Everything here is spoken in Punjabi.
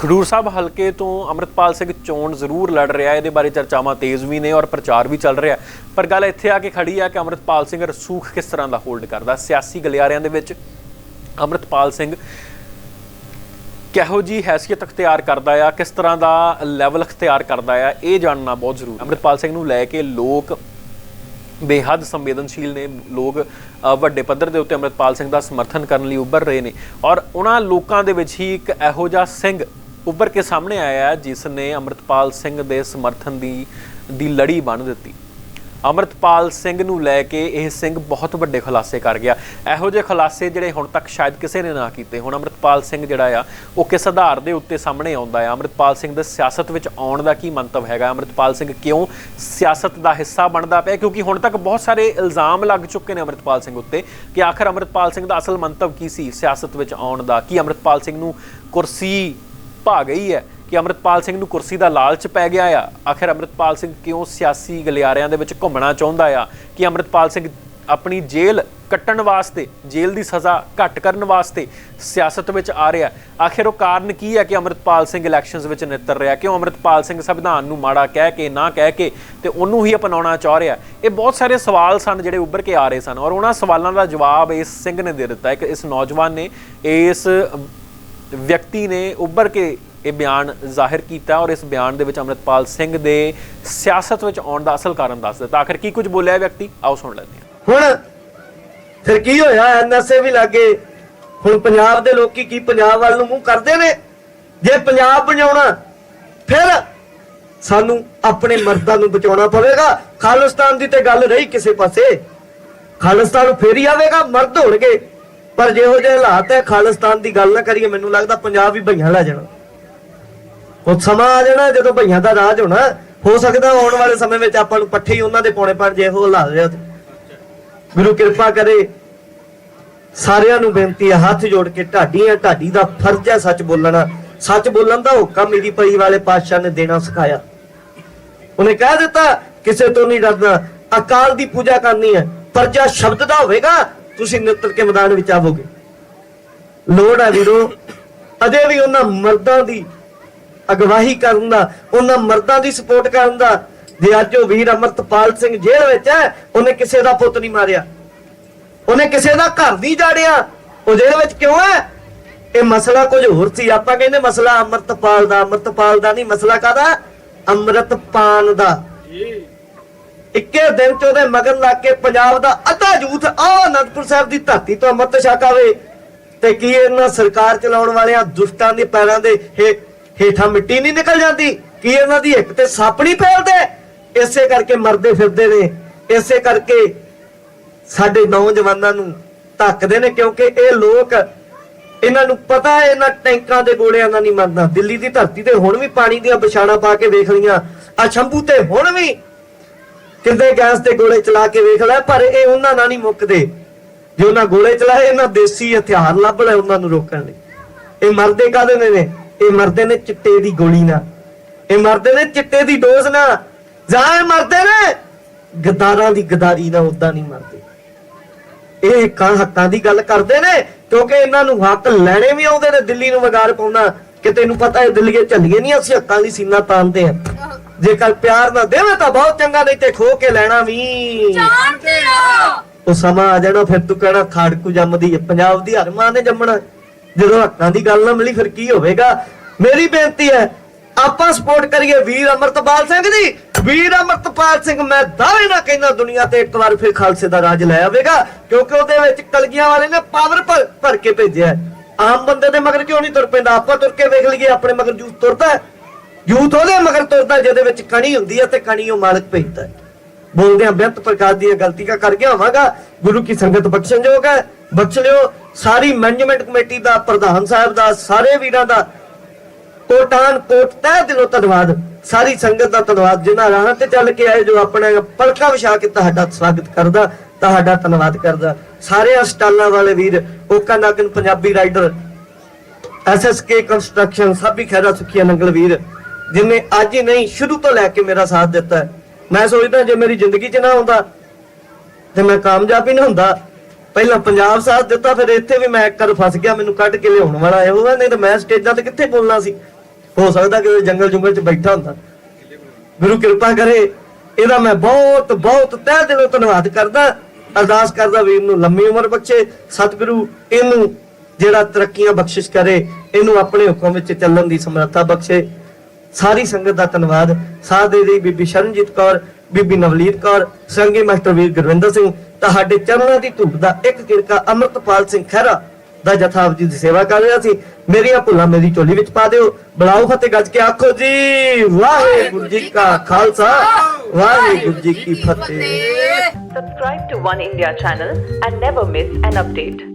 ਖਡੂਰ ਸਾਹਿਬ ਹਲਕੇ ਤੋਂ ਅਮਰਤਪਾਲ ਸਿੰਘ ਚੋਣ ਜ਼ਰੂਰ ਲੜ ਰਿਹਾ ਹੈ। ਇਹਦੇ ਬਾਰੇ ਚਰਚਾਵਾਂ ਤੇਜ਼ ਵੀ ਨੇ ਔਰ ਪ੍ਰਚਾਰ ਵੀ ਚੱਲ ਰਿਹਾ ਪਰ ਗੱਲ ਇੱਥੇ ਆ ਕੇ ਖੜੀ ਆ ਕਿ ਅਮਰਤਪਾਲ ਸਿੰਘ ਰਸੂਖ ਕਿਸ ਤਰ੍ਹਾਂ ਦਾ ਹੋਲਡ ਕਰਦਾ? ਸਿਆਸੀ ਗਲਿਆਰਿਆਂ ਦੇ ਵਿੱਚ ਅਮਰਤਪਾਲ ਸਿੰਘ ਕਿਹੋ ਜੀ ਹੈਸੀਅਤ ਅਖਤਿਆਰ ਕਰਦਾ ਆ? ਕਿਸ ਤਰ੍ਹਾਂ ਦਾ ਲੈਵਲ ਅਖਤਿਆਰ ਕਰਦਾ ਆ? ਇਹ ਜਾਣਨਾ ਬਹੁਤ ਜ਼ਰੂਰੀ ਹੈ। ਅਮਰਤਪਾਲ ਸਿੰਘ ਨੂੰ ਲੈ ਕੇ ਲੋਕ ਬੇਹੱਦ ਸੰਵੇਦਨਸ਼ੀਲ ਨੇ। ਲੋਕ ਵੱਡੇ ਪੱਧਰ ਦੇ ਉੱਤੇ ਅਮਰਤਪਾਲ ਸਿੰਘ ਦਾ ਸਮਰਥਨ ਕਰਨ ਲਈ ਉੱਭਰ ਰਹੇ ਨੇ। ਔਰ ਉਹਨਾਂ ਲੋਕਾਂ ਦੇ ਵਿੱਚ ਹੀ ਇੱਕ ਇਹੋ ਜਿਹਾ ਸਿੰਘ ਉੱਭਰ ਕੇ ਸਾਹਮਣੇ ਆਇਆ ਜਿਸ ਨੇ ਅਮਰਤਪਾਲ ਸਿੰਘ ਦੇ ਸਮਰਥਨ ਦੀ ਦੀ ਲੜੀ ਬੰਨ੍ਹ ਦਿੱਤੀ। ਅਮਰਤਪਾਲ ਸਿੰਘ ਨੂੰ ਲੈ ਕੇ ਇਹ ਸਿੰਘ ਬਹੁਤ ਵੱਡੇ ਖੁਲਾਸੇ ਕਰ ਗਿਆ। ਇਹੋ ਜਿਹੇ ਖੁਲਾਸੇ ਜਿਹੜੇ ਹੁਣ ਤੱਕ ਸ਼ਾਇਦ ਕਿਸੇ ਨੇ ਨਾ ਕੀਤੇ ਹੁਣ। ਅਮਰਤਪਾਲ ਸਿੰਘ ਜਿਹੜਾ ਆ, ਉਹ ਕਿਸ ਆਧਾਰ ਦੇ ਉੱਤੇ ਸਾਹਮਣੇ ਆਉਂਦਾ ਆ? ਅਮਰਤਪਾਲ ਸਿੰਘ ਦੇ ਸਿਆਸਤ ਵਿੱਚ ਆਉਣ ਦਾ ਕੀ ਮੰਤਵ ਹੈਗਾ? ਅਮਰਤਪਾਲ ਸਿੰਘ ਕਿਉਂ ਸਿਆਸਤ ਦਾ ਹਿੱਸਾ ਬਣਦਾ ਪਿਆ? ਕਿਉਂਕਿ ਹੁਣ ਤੱਕ ਬਹੁਤ ਸਾਰੇ ਇਲਜ਼ਾਮ ਲੱਗ ਚੁੱਕੇ ਨੇ ਅਮਰਤਪਾਲ ਸਿੰਘ ਉੱਤੇ ਕਿ ਆਖਰ ਅਮਰਤਪਾਲ ਸਿੰਘ ਦਾ ਅਸਲ ਮੰਤਵ ਕੀ ਸੀ ਸਿਆਸਤ ਵਿੱਚ ਆਉਣ ਦਾ? ਕੀ ਅਮਰਤਪਾਲ ਸਿੰਘ ਨੂੰ ਕੁਰਸੀ ਭਾ ਗਈ ਹੈ ਕਿ ਅਮਰਤਪਾਲ ਸਿੰਘ ਨੂੰ ਕੁਰਸੀ ਦਾ ਲਾਲਚ ਪੈ ਗਿਆ ਆ। ਆਖਿਰ ਅਮਰਤਪਾਲ ਸਿੰਘ ਕਿਉਂ ਸਿਆਸੀ ਗਲਿਆਰਿਆਂ ਦੇ ਵਿੱਚ ਘੁੰਮਣਾ ਚਾਹੁੰਦਾ ਆ ਕਿ ਅਮਰਤਪਾਲ ਸਿੰਘ ਆਪਣੀ ਜੇਲ੍ਹ ਕੱਟਣ ਵਾਸਤੇ, ਜੇਲ੍ਹ ਦੀ ਸਜ਼ਾ ਘੱਟ ਕਰਨ ਵਾਸਤੇ ਸਿਆਸਤ ਵਿੱਚ ਆ ਰਿਹਾ? ਆਖਿਰ ਉਹ ਕਾਰਨ ਕੀ ਹੈ ਕਿ ਅਮਰਤਪਾਲ ਸਿੰਘ ਇਲੈਕਸ਼ਨਸ ਵਿੱਚ ਨਿੱਤਰ ਰਿਹਾ? ਕਿਉਂ ਅਮਰਤਪਾਲ ਸਿੰਘ ਸੰਵਿਧਾਨ ਨੂੰ ਮਾੜਾ ਕਹਿ ਕੇ, ਨਾ ਕਹਿ ਕੇ ਤੇ ਉਹਨੂੰ ਹੀ ਅਪਣਾਉਣਾ ਚਾਹ ਰਿਹਾ? ਇਹ ਬਹੁਤ ਸਾਰੇ ਸਵਾਲ ਸਨ ਜਿਹੜੇ ਉੱਭਰ ਕੇ ਆ ਰਹੇ ਸਨ ਔਰ ਉਹਨਾਂ ਸਵਾਲਾਂ ਦਾ ਜਵਾਬ ਇਸ ਸਿੰਘ ਨੇ ਦੇ ਦਿੱਤਾ। ਇੱਕ ਇਸ ਨੌਜਵਾਨ ਨੇ ਇਸ ਵਿਅਕਤੀ ਨੇ ਉੱਭਰ ਕੇ ਇਹ ਬਿਆਨ ਜ਼ਾਹਿਰ ਕੀਤਾ ਔਰ ਇਸ ਬਿਆਨ ਦੇ ਵਿੱਚ ਅਮਰਤਪਾਲ ਸਿੰਘ ਦੇ ਸਿਆਸਤ ਵਿੱਚ ਆਉਣ ਦਾ ਅਸਲ ਕਾਰਨ ਦੱਸ ਦਿੱਤਾ। ਆਖਰ ਕੀ ਕੁਝ ਬੋਲਿਆ ਵਿਅਕਤੀ? ਆਓ ਸੁਣ ਲੈਂਦੇ ਹਾਂ। ਹੁਣ ਫਿਰ ਕੀ ਹੋਇਆ? ਐਨਐਸਏ ਵੀ ਲੱਗੇ। ਹੁਣ ਪੰਜਾਬ ਦੇ ਲੋਕੀ ਕੀ ਪੰਜਾਬ ਵੱਲ ਨੂੰ ਮੂੰਹ ਕਰਦੇ ਨੇ? ਜੇ ਪੰਜਾਬ ਬਣਾਉਣਾ, ਫਿਰ ਸਾਨੂੰ ਆਪਣੇ ਮਰਦਾਂ ਨੂੰ ਬਚਾਉਣਾ ਪਵੇਗਾ। ਖਾਲਿਸਤਾਨ ਦੀ ਤੇ ਗੱਲ ਰਹੀ ਕਿਸੇ ਪਾਸੇ। ਖਾਲਿਸਤਾਨ ਨੂੰ ਫੇਰ ਹੀ ਆਵੇਗਾ, ਮਰਦ ਹੋਣਗੇ। ਪਰ ਜਿਹੋ ਜਿਹੇ ਹਾਲਾਤ ਹੈ, ਖਾਲਿਸਤਾਨ ਦੀ ਗੱਲ ਨਾ ਕਰੀਏ, ਮੈਨੂੰ ਲੱਗਦਾ ਪੰਜਾਬ ਹੀ ਭਈਆਂ ਲੈ ਜਾਣਾ। ਉਹ ਸਮਾਂ ਆ ਜਾਣਾ, ਜਦੋਂ ਭਈਆਂ ਦਾ ਰਾਜ ਹੋਣਾ, ਹੋ ਸਕਦਾ ਆਉਣ ਵਾਲੇ ਸਮੇਂ ਵਿੱਚ ਆਪਾਂ ਨੂੰ ਪੱਠੇ ਹੀ ਉਹਨਾਂ ਦੇ ਪਾਉਣੇ ਪੈਣ, ਜੇ ਹਾਲਾਤ ਰਿਹਾ ਗੁਰੂ ਕਿਰਪਾ ਕਰੇ, ਸਾਰਿਆਂ ਨੂੰ ਬੇਨਤੀ ਹੈ ਹੱਥ ਜੋੜ ਕੇ ਢਾਡੀ ਹੈ ਢਾਡੀ ਦਾ ਫਰਜ਼ ਹੈ ਸੱਚ ਬੋਲਣਾ ਸੱਚ ਬੋਲਣ ਦਾ ਹੁਕਮ ਮੇਰੀ ਪਈ ਵਾਲੇ ਪਾਤਸ਼ਾਹ ਨੇ ਦੇਣਾ ਸਿਖਾਇਆ। ਉਹਨੇ ਕਹਿ ਦਿੱਤਾ, ਕਿਸੇ ਤੋਂ ਨਹੀਂ ਡਰਨਾ, ਅਕਾਲ ਦੀ ਪੂਜਾ ਕਰਨੀ ਹੈ, ਪਰਜਾ ਸ਼ਬਦ ਦਾ ਹੋਵੇਗਾ ਤੁਸੀਂ ਨਿੱਤਰ ਕੇ ਮੈਦਾਨ ਵਿੱਚ ਆਵੋਗੇ। ਲੋੜ ਹੈ ਵੀਰੋ, ਅਜੇ ਵੀ ਉਹਨਾਂ ਮਰਦਾਂ ਦੀ ਅਗਵਾਈ ਕਰਨ ਦਾ, ਉਹਨਾਂ ਮਰਦਾਂ ਦੀ ਸਪੋਰਟ ਕਰਨ ਦਾ। ਜੇ ਅੱਜ ਉਹ ਵੀਰ ਅਮਰਤਪਾਲ ਸਿੰਘ ਜੇਲ੍ਹ ਵਿੱਚ ਹੈ, ਉਹਨੇ ਕਿਸੇ ਦਾ ਪੁੱਤ ਨਹੀਂ ਮਾਰਿਆ। ਉਹਨੇ ਕਿਸੇ ਦਾ ਘਰ ਨਹੀਂ ਜਾੜਿਆ। ਉਹ ਜੇਲ੍ਹ ਵਿੱਚ ਕਿਉਂ ਹੈ? ਇਹ ਮਸਲਾ ਕੁਝ ਹੋਰ ਸੀ। ਆਪਾਂ ਕਹਿੰਦੇ ਮਸਲਾ ਅਮਰਤਪਾਲ ਦਾ ਅਮਰਤਪਾਲ ਦਾ ਨਹੀਂ, ਮਸਲਾ ਕਾਦਾ ਅੰਮ੍ਰਿਤਪਾਨ ਦਾ। ਇੱਕੇ ਦਿਨ ਚ ਉਹਦੇ ਮਗਰ ਲੱਗ ਕੇ ਪੰਜਾਬ ਦਾ ਅੱਧਾ ਯੂਥ ਆ ਅਨੰਦਪੁਰ ਸਾਹਿਬ ਦੀ ਧਰਤੀ ਤੋਂ ਅੰਮ੍ਰਿਤ ਛਕਾਵੇ ਤੇ ਕੀ ਇਹਨਾਂ ਸਰਕਾਰ ਚਲਾਉਣ ਵਾਲਿਆਂ ਦੁਸ਼ਟਾਂ ਦੇ ਪੈਰਾਂ ਦੇ ਹੇਠਾਂ ਮਿੱਟੀ ਨਹੀਂ ਨਿਕਲ ਜਾਂਦੀ? ਕੀ ਇਹਨਾਂ ਦੀ ਇੱਕ ਤੇ ਸੱਪ ਨਹੀਂ ਫੈਲਦੇ? ਇਸੇ ਕਰਕੇ ਮਰਦੇ ਫਿਰਦੇ ਨੇ। ਇਸੇ ਕਰਕੇ ਸਾਡੇ ਨੌਜਵਾਨਾਂ ਨੂੰ ਧੱਕਦੇ ਨੇ ਕਿਉਂਕਿ ਇਹ ਲੋਕ ਇਹਨਾਂ ਨੂੰ ਪਤਾ ਹੈ, ਇਹਨਾਂ ਟੈਂਕਾਂ ਦੇ ਗੋਲਿਆਂ ਦਾ ਨਹੀਂ ਮਰਨਾ ਦਿੱਲੀ ਦੀ ਧਰਤੀ ਤੇ ਹੁਣ ਵੀ ਪਾਣੀ ਦੀਆਂ ਵਿਛਾਣਾ ਪਾ ਕੇ ਵੇਖ ਲਈਆਂ। ਆ ਸ਼ੰਭੂ ਤੇ ਹੁਣ ਵੀ ਕਿੰਦੇ ਗੈਸ ਦੇ ਗੋਲੇ ਚਲਾ ਕੇ ਵੇਖ ਲੈ, ਪਰ ਇਹ ਉਹਨਾਂ ਨਾਲ ਨਹੀਂ ਮੁੱਕਦੇ। ਜੇ ਉਹਨਾਂ ਗੋਲੇ ਚਲਾਏ, ਇਹਨਾਂ ਦੇਸੀ ਹਥਿਆਰ ਲੱਭ ਲੈ ਉਹਨਾਂ ਨੂੰ ਰੋਕਣ ਲਈ। ਇਹ ਮਰਦੇ ਕਾਦੇ ਨੇ ਨੇ? ਇਹ ਮਰਦੇ ਨੇ ਚਿੱਟੇ ਦੀ ਗੋਲੀ ਨਾਲ। ਇਹ ਮਰਦੇ ਨੇ ਚਿੱਟੇ ਦੀ ਡੋਜ਼ ਨਾਲ। ਜਾਏ ਮਰਦੇ ਨੇ ਗਦਾਰਾਂ ਦੀ ਗਦਾਰੀ ਨਾਲ ਉਦਾਂ ਨਹੀਂ ਮਰਦੇ। ਇਹ ਕਾਂ ਹੱਕਾਂ ਦੀ ਗੱਲ ਕਰਦੇ ਨੇ, ਕਿਉਂਕਿ ਇਹਨਾਂ ਨੂੰ ਹੱਕ ਲੈਣੇ ਵੀ ਆਉਂਦੇ ਨੇ, ਦਿੱਲੀ ਨੂੰ ਵਗਾਰ ਪਾਉਣਾ। ਕਿ ਤੈਨੂੰ ਪਤਾ ਹੈ ਦਿੱਲੀਏ ਝੱਲੀਏ ਨਹੀਂ, ਅਸੀਂ ਹੱਕਾਂ ਦੀ ਸੀਨਾ ਤਾਨਦੇ ਆ ਜੇਕਰ ਪਿਆਰ ਨਾ ਦੇਵੇ ਤਾਂ ਬਹੁਤ ਚੰਗਾ ਨਹੀਂ ਤੇ ਖੋ ਕੇ ਲੈਣਾ ਵੀ। ਜਾਣਦੇ ਉਹ ਸਮਾਂ ਆ ਜਾਣਾ ਫਿਰ ਤੂੰ ਕਹਿਣਾ ਖਾੜਕੂ ਜੰਮਦੀ ਹੈ ਪੰਜਾਬ ਦੀ ਹਰ ਮਾਂ ਨੇ ਜੰਮਣਾ। ਜਦੋਂ ਹੱਕਾਂ ਦੀ ਗੱਲ ਨਾ ਮਿਲੀ ਫਿਰ ਕੀ ਹੋਵੇਗਾ? ਮੇਰੀ ਬੇਨਤੀ ਹੈ ਆਪਾਂ ਸਪੋਰਟ ਕਰੀਏ ਵੀਰ ਅਮਰਤਪਾਲ ਸਿੰਘ ਦੀ ਵੀਰ ਅਮਰਤਪਾਲ ਸਿੰਘ ਮੈਂ ਦਾਅਵੇ ਨਾਲ ਕਹਿੰਦਾ ਦੁਨੀਆ ਤੇ ਇੱਕ ਵਾਰ ਫਿਰ ਖਾਲਸੇ ਦਾ ਰਾਜ ਲੈ ਆਵੇਗਾ ਕਿਉਂਕਿ ਉਹਦੇ ਵਿੱਚ ਕਲਗੀਆਂ ਵਾਲੇ ਨੇ ਪਾਵਰ ਭਰ ਭਰ ਕੇ ਭੇਜਿਆ। ਆਮ ਬੰਦੇ ਦੇ ਮਗਰ ਕਿਉਂ ਨਹੀਂ ਤੁਰ ਪੈਂਦਾ? ਆਪਾਂ ਤੁਰ ਕੇ ਵੇਖ ਲਈਏ ਆਪਣੇ ਮਗਰ ਜੂਤ ਤੁਰਦਾ ਹੈ। ਯੂਥ ਉਹਦੇ ਮਗਰ ਤੁਰਦਾ, ਜਿਹਦੇ ਵਿੱਚ ਕਣੀ ਹੁੰਦੀ ਹੈ ਤੇ ਕਣੀ ਉਹ ਮਾਲਕ ਭੇਜਦਾ ਹੈ। ਬੋਲਦੇ ਆ ਬੇਅੰਤ ਪ੍ਰਕਾਰ ਦੀਆਂ ਗਲਤੀਆਂ ਕਰ ਗਿਆ ਹੋਵਾਂਗਾ। ਗੁਰੂ ਕੀ ਸੰਗਤ ਬਖਸ਼ਣਯੋਗ ਹੈ। ਬਖਸ਼ ਲਿਓ। ਸਾਰੀ ਮੈਨੇਜਮੈਂਟ ਕਮੇਟੀ ਦਾ, ਪ੍ਰਧਾਨ ਸਾਹਿਬ ਦਾ, ਸਾਰੇ ਵੀਰਾਂ ਦਾ ਕੋਟਾਨ ਕੋਟ ਤਹਿ ਦਿਲੋਂ ਧੰਨਵਾਦ। ਸਾਰੀ ਸੰਗਤ ਦਾ ਧੰਨਵਾਦ। ਜਿਨ੍ਹਾਂ ਰਾਹਾਂ ਤੇ ਚੱਲ ਕੇ ਆਏ ਜੋ ਆਪਣਾ ਪਲਕਾਂ ਵਿਛਾ ਕੇ ਤੁਹਾਡਾ ਸਵਾਗਤ ਕਰਦਾ, ਤੁਹਾਡਾ ਧੰਨਵਾਦ ਕਰਦਾ। ਸਾਰੇ ਸਟਾਲਾਂ ਵਾਲੇ ਵੀਰ, ਓਕਾ ਨਾਗਨ ਪੰਜਾਬੀ ਰਾਈਡਰ ਐਸਐਸਕੇ ਕੰਸਟਰਕਸ਼ਨ ਸਭ ਹੀ ਖੈਰਾ ਸੁਖੀਆ ਨੰਗਲ ਵੀਰ ਜਿਨੇ ਅੱਜ ਹੀ ਨਹੀਂ, ਸ਼ੁਰੂ ਤੋਂ ਲੈ ਕੇ ਮੇਰਾ ਸਾਥ ਦਿੱਤਾ ਮੈਂ ਸੋਚਦਾ ਜੇ ਮੇਰੀ ਜ਼ਿੰਦਗੀ 'ਚ ਨਾ ਹੁੰਦਾ ਤੇ ਮੈਂ ਕਾਮਯਾਬ ਹੀ ਨਾ ਹੁੰਦਾ। ਪਹਿਲਾਂ ਪੰਜਾਬ ਸਾਥ ਦਿੱਤਾ, ਫਿਰ ਇੱਥੇ ਵੀ ਮੈਂ ਇੱਕ ਵਾਰ ਫਸ ਗਿਆ, ਮੈਨੂੰ ਕੱਢ ਕੇ ਲਿਆਉਣ ਵਾਲਾ ਇਹੋ ਹੈ ਨਹੀਂ ਤਾਂ ਮੈਂ ਸਟੇਜਾਂ ਤੇ ਕਿੱਥੇ ਬੋਲਣਾ ਸੀ? ਹੋ ਸਕਦਾ ਕਿ ਜੰਗਲ ਜੁੰਗਲ 'ਚ ਬੈਠਾ ਹੁੰਦਾ। ਗੁਰੂ ਕਿਰਪਾ ਕਰੇ, ਇਹਦਾ ਮੈਂ ਬਹੁਤ ਬਹੁਤ ਤਹਿ ਦਿਲੋਂ ਧੰਨਵਾਦ ਕਰਦਾ। ਅਰਦਾਸ ਕਰਦਾ ਵੀਰ ਨੂੰ ਲੰਮੀ ਉਮਰ ਬਖਸ਼ੇ, ਸਤਿਗੁਰੂ ਇਹਨੂੰ ਜਿਹੜਾ ਤਰੱਕੀਆਂ ਬਖਸ਼ਿਸ਼ ਕਰੇ, ਇਹਨੂੰ ਆਪਣੇ ਹੁਕਮ ਵਿੱਚ ਚੱਲਣ ਦੀ ਸਮਰੱਥਾ ਬਖਸ਼ੇ। ਸਾਰੀ ਸੰਗਤ ਦਾ ਧੰਨਵਾਦ। ਸਾਥ ਦੇ ਰਹੀ ਬੀਬੀ ਸ਼ਰਨਜੀਤ ਕੌਰ, ਬੀਬੀ ਨਵਲੀਤ ਕੌਰ, ਸੰਗੀ ਮਾਸਟਰ ਵੀਰ ਗੁਰਵਿੰਦਰ ਸਿੰਘ, ਤੁਹਾਡੇ ਚਰਨਾਂ ਦੀ ਧੂਪ ਦਾ ਇੱਕ ਕਿਰਕਾ ਅਮਰਤਪਾਲ ਸਿੰਘ ਖਹਿਰਾ ਦਾ ਜਥਾ ਆਪ ਜੀ ਦੀ ਸੇਵਾ ਕਰ ਰਿਹਾ ਸੀ। ਮੇਰੀਆਂ ਭੁੱਲਾਂ ਮੇਰੀ ਝੋਲੀ ਵਿੱਚ ਪਾ ਦਿਓ। ਬੁਲਾਓ ਫਤਿਹ ਗੱਜ ਕੇ ਆਖੋ ਜੀ, ਵਾਹਿਗੁਰੂ ਜੀ ਕਾ ਖਾਲਸਾ, ਵਾਹਿਗੁਰੂ ਜੀ ਕੀ ਫਤਿਹ ਫਤਿਹ। Subscribe to One India channel and never miss an update.